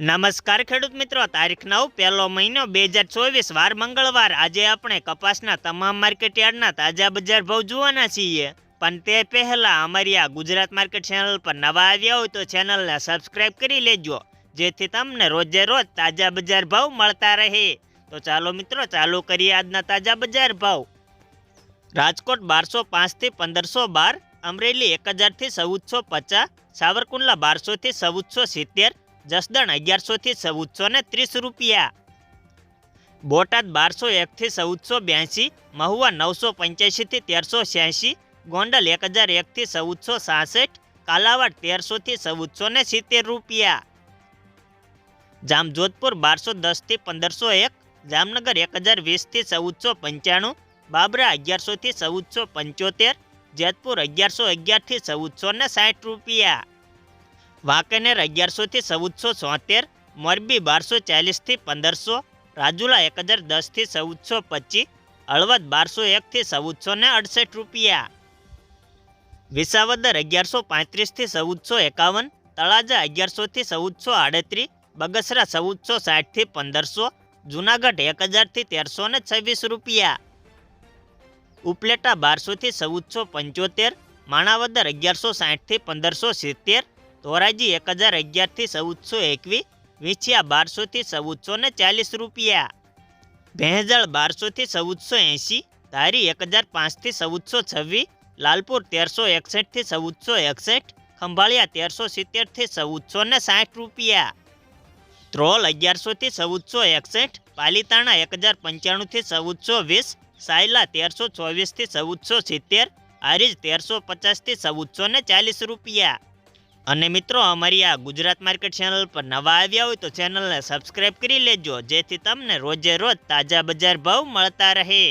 નમસ્કાર ખેડૂત મિત્રો, તારીખ નવ, પહેલો મહિનો, બે હજાર ચોવીસ, વાર મંગળવાર. આજે આપણે કપાસના તમામ માર્કેટ યાર્ડના તાજા બજાર ભાવ જોવાના છીએ. પણ તે પહેલા અમારી આ ગુજરાત માર્કેટ ચેનલ પર નવા આવ્યા હોય તો ચેનલને સબસ્ક્રાઇબ કરી લેજો, જેથી તમને રોજે રોજ તાજા બજાર ભાવ મળતા રહે. તો ચાલો મિત્રો, ચાલુ કરીએ આજના તાજા બજાર ભાવ. રાજકોટ બારસો પાંચથી પંદરસો બાર, અમરેલી એક હજારથી ચૌદસો પચાસ, સાવરકુંડલા બારસોથી ચૌદસો સિત્તેર જસદણ અગિયારસોથી ચૌદસો ને ત્રીસ રૂપિયા. બોટાદ બારસો એકથી ચૌદસો બ્યાસી, મહુવા નવસો પંચ્યાસીથી તેરસો છ્યાસી, ગોંડલ એક હજાર એકથી ચૌદસો સાસઠ, કાલાવાડ તેરસોથી ચૌદસો ને સિત્તેર રૂપિયા. જામજોધપુર બારસો દસથી પંદરસો એક, જામનગર એક હજાર વીસથી ચૌદસો પંચાણું, બાબરા અગિયારસોથી ચૌદસો પંચોતેર, જેતપુર અગિયારસો અગિયારથી ચૌદસો ને સાઠ રૂપિયા. વાંકાનેર અગિયારસોથી ચૌદસો છોતેર મોરબી બારસો ચાલીસથી પંદરસો, રાજુલા એક હજાર દસથી ચૌદસો પચીસ, હળવદ બારસો એકથી ચૌદસો ને અડસઠ રૂપિયા. વિસાવદર અગિયારસો પાંત્રીસથી ચૌદસો એકાવન, તળાજા અગિયારસોથી ચૌદસો આડત્રીસ, બગસરા ચૌદસો સાઠથી પંદરસો, જુનાગઢ એક હજારથી તેરસો ને છવ્વીસ રૂપિયા. ઉપલેટા બારસોથી ચૌદસો પંચોતેર, માણાવદર અગિયારસો સાઠથી પંદરસો સિત્તેર ધોરાજી એક હજાર અગિયારથી ચૌદસો એકવીસ, વિછિયા બારસોથી ચૌદસો ને ચાલીસ રૂપિયા. ભેંજળ બારસોથી ચૌદસો એંશી, ધારી એક હજાર પાંચથી ચૌદસો છવ્વીસ, લાલપુર તેરસો એકસઠથી ચૌદસો એકસઠ, ખંભાળિયા તેરસો સિત્તેરથી ચૌદસો ને સાઠ રૂપિયા. ધ્રોલ અગિયારસોથી ચૌદસો એકસઠ, પાલીતાણા એક હજાર પંચાણુંથી ચૌદસો વીસ, સાયલા તેરસો ચોવીસથી ચૌદસો સિત્તેર, હારીજ તેરસો પચાસથી ચૌદસો ને ચાલીસ રૂપિયા. અને મિત્રો, અમારી આ ગુજરાત માર્કેટ ચેનલ પર નવા આવ્યા હોય તો ચેનલને સબસ્ક્રાઈબ કરી લેજો, જેથી તમને રોજે રોજ તાજા બજાર ભાવ મળતા રહે.